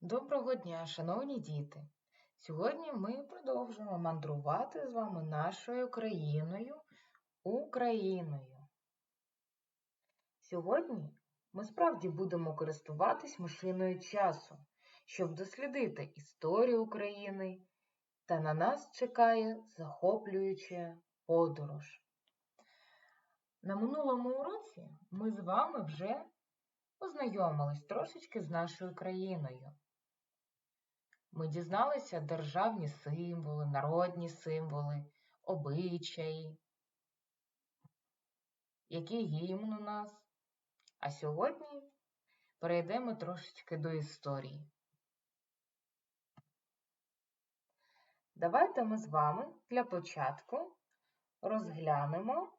Доброго дня, шановні діти! Сьогодні ми продовжуємо мандрувати з вами нашою країною Україною. Сьогодні ми справді будемо користуватись машиною часу, щоб дослідити історію України, та на нас чекає захоплююча подорож. На минулому уроці ми з вами вже познайомились трошечки з нашою країною. Ми дізналися державні символи, народні символи, обичаї, який гімн у нас. А сьогодні перейдемо трошечки до історії. Давайте ми з вами для початку розглянемо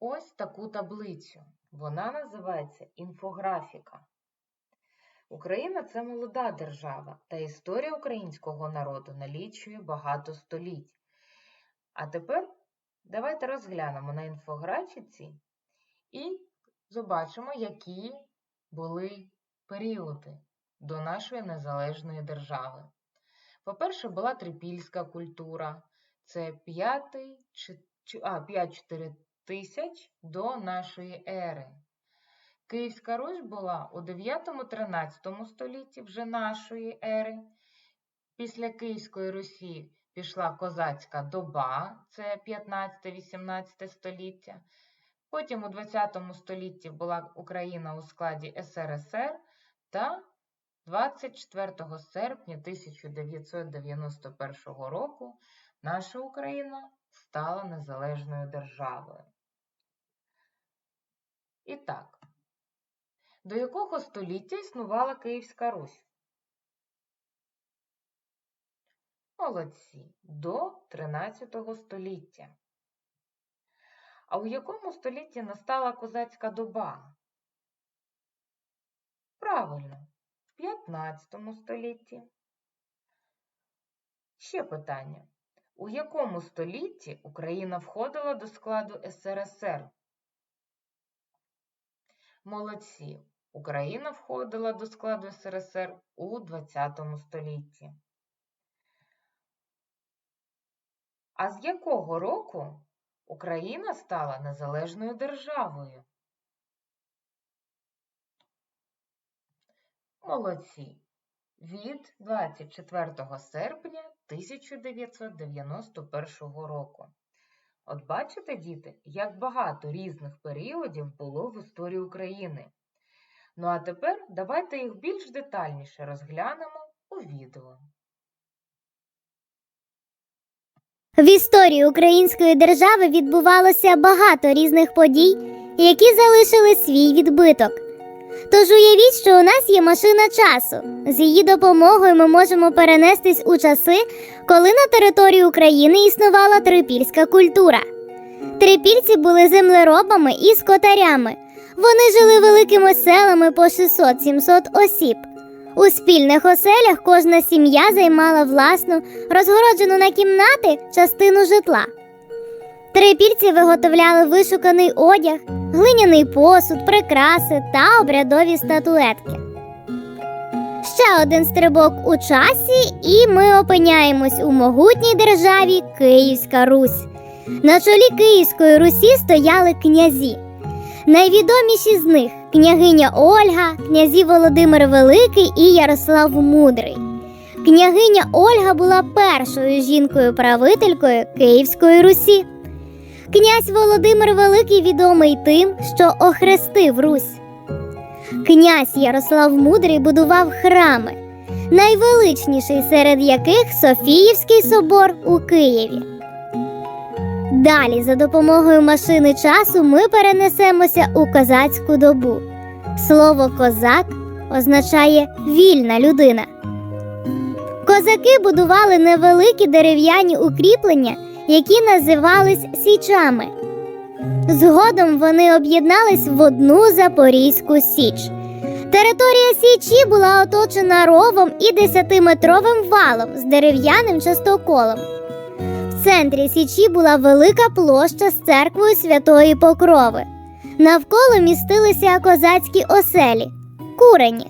ось таку таблицю. Вона називається інфографіка. Україна це молода держава, та історія українського народу налічує багато століть. А тепер давайте розглянемо на інфографіці і побачимо, які були періоди до нашої незалежної держави. По-перше, була трипільська культура, це 5-4 тисяч до нашої ери. Київська Русь була у 9-13 столітті вже нашої ери. Після Київської Русі пішла козацька доба, це 15-18 століття. Потім у 20 столітті була Україна у складі СРСР та 24 серпня 1991 року наша Україна стала незалежною державою. І так, до якого століття існувала Київська Русь? Молодці, до 13 століття. А у якому столітті настала козацька доба? Правильно, в 15 столітті. Ще питання. У якому столітті Україна входила до складу СРСР? Молодці. Україна входила до складу СРСР у ХХ столітті. А з якого року Україна стала незалежною державою? Молодці. Від 24 серпня 1991 року. От бачите, діти, як багато різних періодів було в історії України. Ну а тепер давайте їх більш детальніше розглянемо у відео. В історії української держави відбувалося багато різних подій, які залишили свій відбиток. Тож уявіть, що у нас є машина часу. З її допомогою ми можемо перенестись у часи, коли на території України існувала трипільська культура. Трипільці були землеробами і скотарями. Вони жили великими селами по 600-700 осіб. У спільних оселях кожна сім'я займала власну, розгороджену на кімнати частину житла. Трипільці виготовляли вишуканий одяг, глиняний посуд, прикраси та обрядові статуетки. Ще один стрибок у часі, і ми опиняємось у могутній державі Київська Русь. На чолі Київської Русі стояли князі. Найвідоміші з них княгиня Ольга, князі Володимир Великий і Ярослав Мудрий. Княгиня Ольга була першою жінкою-правителькою Київської Русі. Князь Володимир Великий відомий тим, що охрестив Русь. Князь Ярослав Мудрий будував храми, найвеличніший серед яких Софіївський собор у Києві. Далі, за допомогою машини часу, ми перенесемося у козацьку добу. Слово козак означає вільна людина. Козаки будували невеликі дерев'яні укріплення, які називались січами. Згодом вони об'єднались в одну Запорізьку Січ. Територія Січі була оточена ровом і десятиметровим валом з дерев'яним частоколом. Центрі Січі була велика площа з церквою Святої Покрови. Навколо містилися козацькі оселі курені.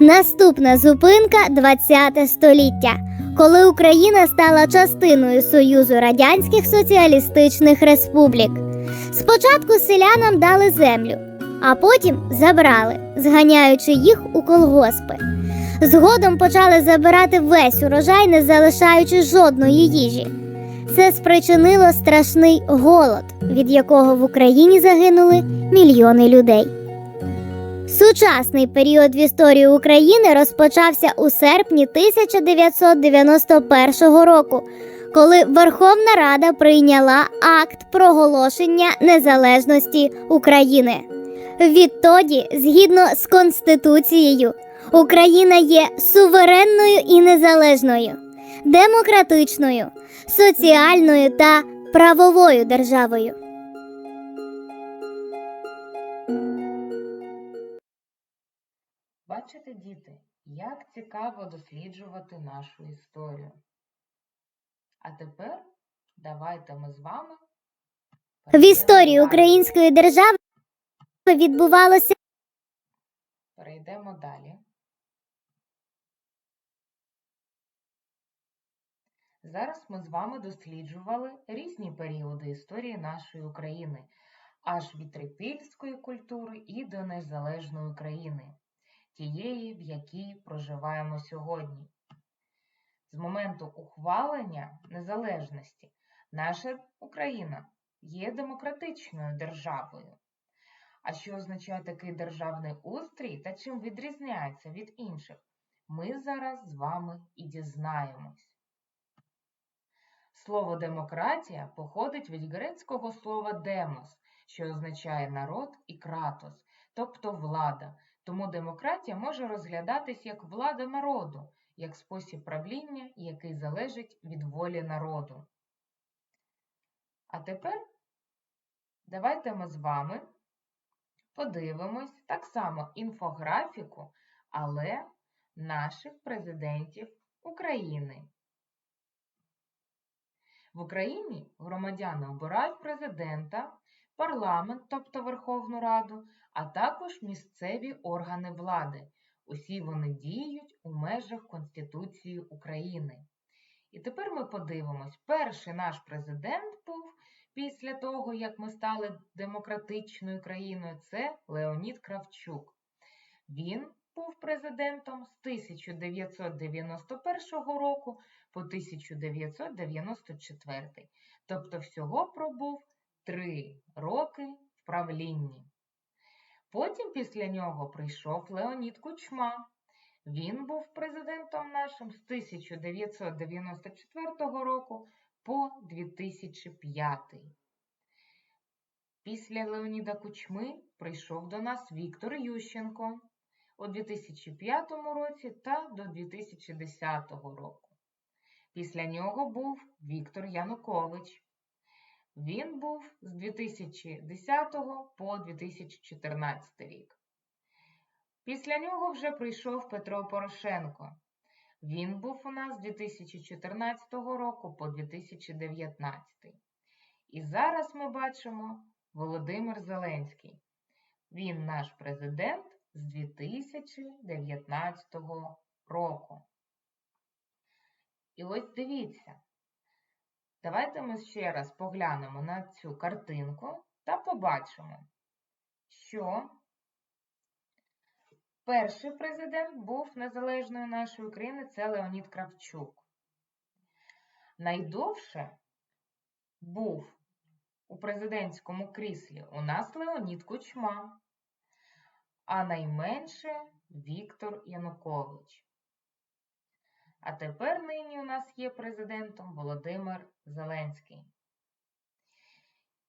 Наступна зупинка 20 століття, коли Україна стала частиною Союзу Радянських Соціалістичних Республік. Спочатку селянам дали землю, а потім забрали, зганяючи їх у колгоспи. Згодом почали забирати весь урожай, не залишаючи жодної їжі. Це спричинило страшний голод, від якого в Україні загинули мільйони людей. Сучасний період в історії України розпочався у серпні 1991 року, коли Верховна Рада прийняла акт проголошення незалежності України. Відтоді, згідно з Конституцією, Україна є суверенною і незалежною, демократичною, соціальною та правовою державою. Бачите, діти, як цікаво досліджувати нашу історію. А тепер давайте ми з вами В історії української держави відбувалося Перейдемо далі. Зараз ми з вами досліджували різні періоди історії нашої України, аж від трипільської культури і до незалежної України, тієї, в якій проживаємо сьогодні. З моменту ухвалення незалежності наша Україна є демократичною державою. А що означає такий державний устрій та чим відрізняється від інших, ми зараз з вами і дізнаємось. Слово демократія походить від грецького слова демос, що означає народ і кратос, тобто влада. Тому демократія може розглядатись як влада народу, як спосіб правління, який залежить від волі народу. А тепер давайте ми з вами подивимось так само інфографіку, але наших президентів України. В Україні громадяни обирають президента, парламент, тобто Верховну Раду, а також місцеві органи влади. Усі вони діють у межах Конституції України. І тепер ми подивимось, перший наш президент був після того, як ми стали демократичною країною, це Леонід Кравчук. Він був президентом з 1991 року по 1994, тобто всього пробув три роки в правлінні. Потім після нього прийшов Леонід Кучма. Він був президентом нашим з 1994 року по 2005. Після Леоніда Кучми прийшов до нас Віктор Ющенко у 2005 році та до 2010 року. Після нього був Віктор Янукович. Він був з 2010 по 2014 рік. Після нього вже прийшов Петро Порошенко. Він був у нас з 2014 року по 2019. І зараз ми бачимо Володимир Зеленський. Він наш президент з 2019 року. І ось дивіться. Давайте ми ще раз поглянемо на цю картинку та побачимо, що перший президент був незалежною нашої України це Леонід Кравчук. Найдовше був у президентському кріслі у нас Леонід Кучма, а найменше Віктор Янукович. А тепер нині у нас є президентом Володимир Зеленський.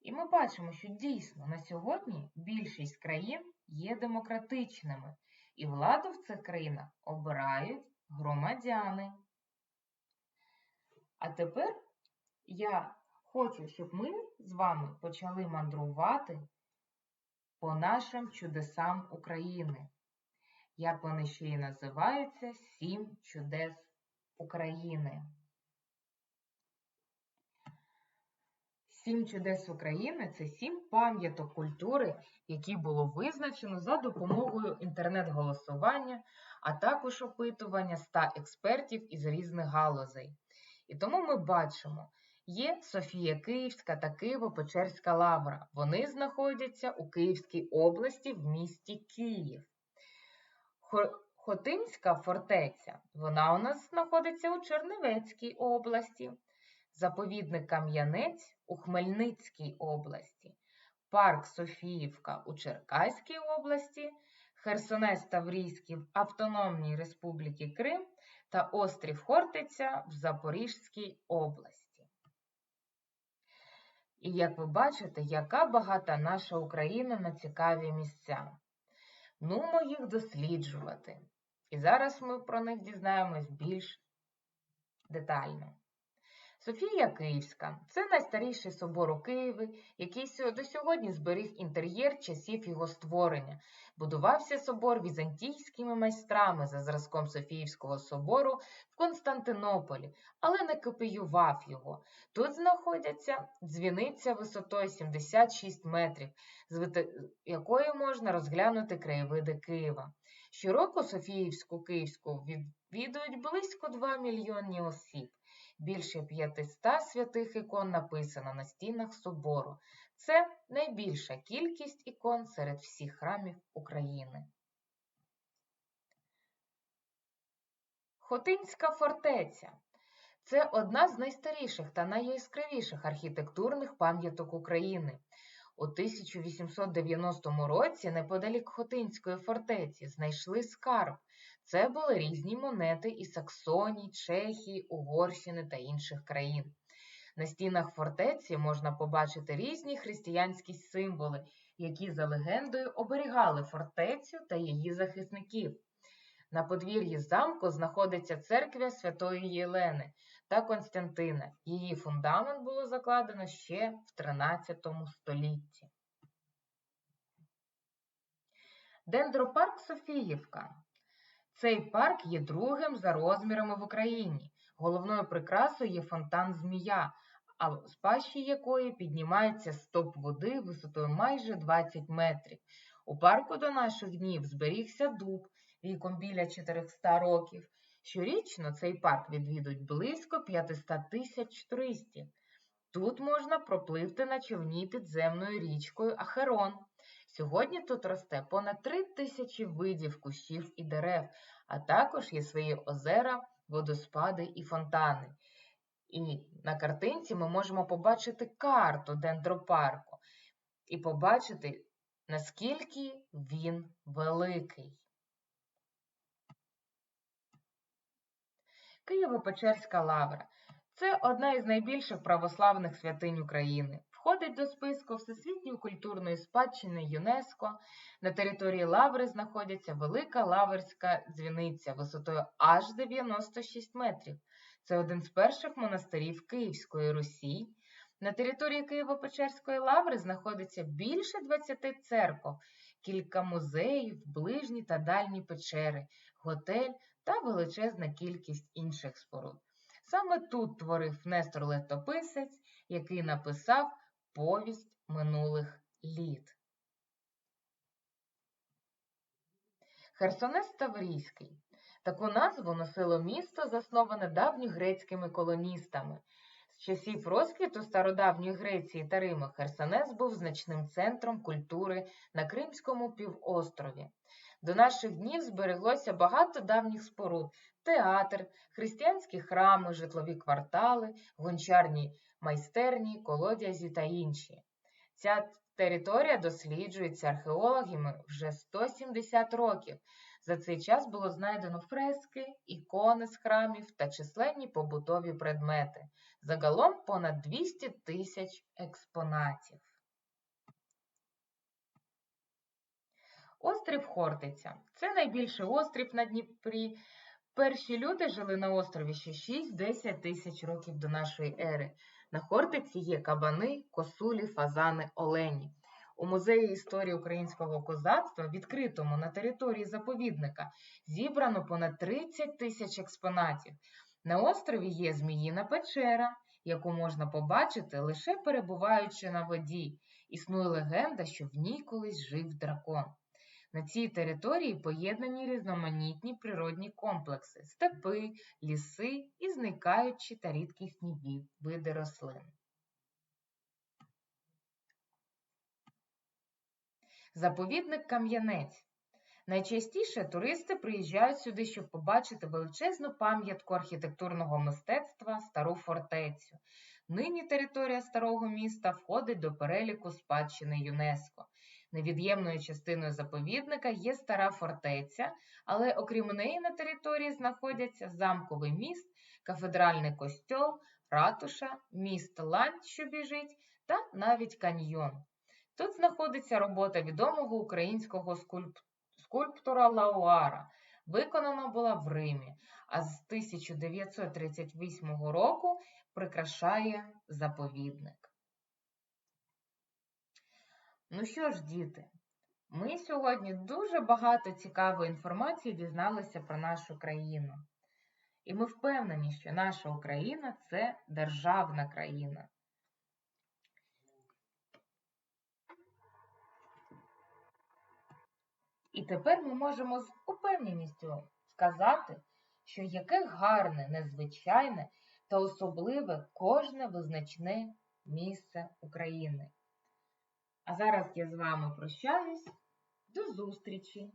І ми бачимо, що дійсно на сьогодні більшість країн є демократичними, і владу в цих країнах обирають громадяни. А тепер я хочу, щоб ми з вами почали мандрувати по нашим чудесам України. Як вони ще й називаються Сім чудес України. Сім чудес України це сім пам'яток культури, які було визначено за допомогою інтернет-голосування, а також опитування 100 експертів із різних галузей. І тому ми бачимо, є Софія Київська та Києво-Печерська лавра. Вони знаходяться у Київській області в місті Київ. Хо- Хотинська фортеця, вона у нас знаходиться у Чернівецькій області. Заповідник Кам'янець у Хмельницькій області, парк Софіївка у Черкаській області, Херсонес Таврійський в Автономній Республіці Крим та острів Хортиця в Запорізькій області. І як ви бачите, яка багата наша Україна на цікаві місця. Нумо їх досліджувати. І зараз ми про них дізнаємось більш детально. Софія Київська це найстаріший собор у Києві, який до сьогодні зберіг інтер'єр часів його створення. Будувався собор візантійськими майстрами за зразком Софіївського собору в Константинополі, але не копіював його. Тут знаходяться дзвіниця висотою 76 метрів, з якої можна розглянути краєвиди Києва. Щороку Софіївську Київську відвідують близько 2 мільйонні осіб. Більше 500 святих ікон написано на стінах собору. Це найбільша кількість ікон серед всіх храмів України. Хотинська фортеця це одна з найстаріших та найяскравіших архітектурних пам'яток України. У 1890 році неподалік Хотинської фортеці знайшли скарб. Це були різні монети із Саксонії, Чехії, Угорщини та інших країн. На стінах фортеці можна побачити різні християнські символи, які за легендою оберігали фортецю та її захисників. На подвір'ї замку знаходиться церква Святої Єлени та Константина. Її фундамент було закладено ще в 13 столітті. Дендропарк Софіївка. Цей парк є другим за розмірами в Україні. Головною прикрасою є фонтан Змія, а з пащі якої піднімається стоп води висотою майже 20 метрів. У парку до наших днів зберігся дуб віком біля 400 років. Щорічно цей парк відвідують близько 500 тисяч туристів. Тут можна пропливти на човні підземною річкою Ахерон. Сьогодні тут росте понад 3 тисячі видів кущів і дерев, а також є свої озера, водоспади і фонтани. І на картинці ми можемо побачити карту дендропарку і побачити, наскільки він великий. Києво-Печерська лавра це одна із найбільших православних святинь України. Входить до списку Всесвітньої культурної спадщини ЮНЕСКО. На території лаври знаходиться велика лаврська дзвіниця висотою аж 96 метрів. Це один з перших монастирів Київської Русі. На території Києво-Печерської лаври знаходиться більше 20 церков, кілька музеїв, ближні та дальні печери, готель та величезна кількість інших споруд. Саме тут творив Нестор Летописець, який написав повість минулих літ. Херсонес Таврійський. Таку назву носило місто, засноване давньогрецькими колоністами. З часів розквіту стародавньої Греції та Риму Херсонес був значним центром культури на Кримському півострові. До наших днів збереглося багато давніх споруд, театр, християнські храми, житлові квартали, гончарні майстерні, колодязі та інші. Ця територія досліджується археологами вже 170 років. За цей час було знайдено фрески, ікони з храмів та численні побутові предмети. Загалом понад 200 тисяч експонатів. Острів Хортиця це найбільший острів на Дніпрі. Перші люди жили на острові ще 6-10 тисяч років до нашої ери. На Хортиці є кабани, косулі, фазани, олені. У музеї історії українського козацтва, відкритому на території заповідника, зібрано понад 30 тисяч експонатів. На острові є Зміїна печера, яку можна побачити лише перебуваючи на воді. Існує легенда, що в ній колись жив дракон. На цій території поєднані різноманітні природні комплекси, степи, ліси і зникаючі та рідкісні види рослин. Заповідник Кам'янець. Найчастіше туристи приїжджають сюди, щоб побачити величезну пам'ятку архітектурного мистецтва Стару фортецю. Нині територія старого міста входить до переліку спадщини ЮНЕСКО. Невід'ємною частиною заповідника є стара фортеця, але окрім неї на території знаходяться замковий міст, кафедральний костьол, ратуша, міст Лань, що біжить, та навіть каньйон. Тут знаходиться робота відомого українського скульп... скульптора Лауара. Виконана була в Римі, а з 1938 року прикрашає заповідник. Ну що ж, діти, ми сьогодні дуже багато цікавої інформації дізналися про нашу країну. І ми впевнені, що наша Україна це державна країна. І тепер ми можемо з упевненістю сказати, що яке гарне, незвичайне та особливе кожне визначне місце України. А зараз я з вами прощаюсь. До зустрічі!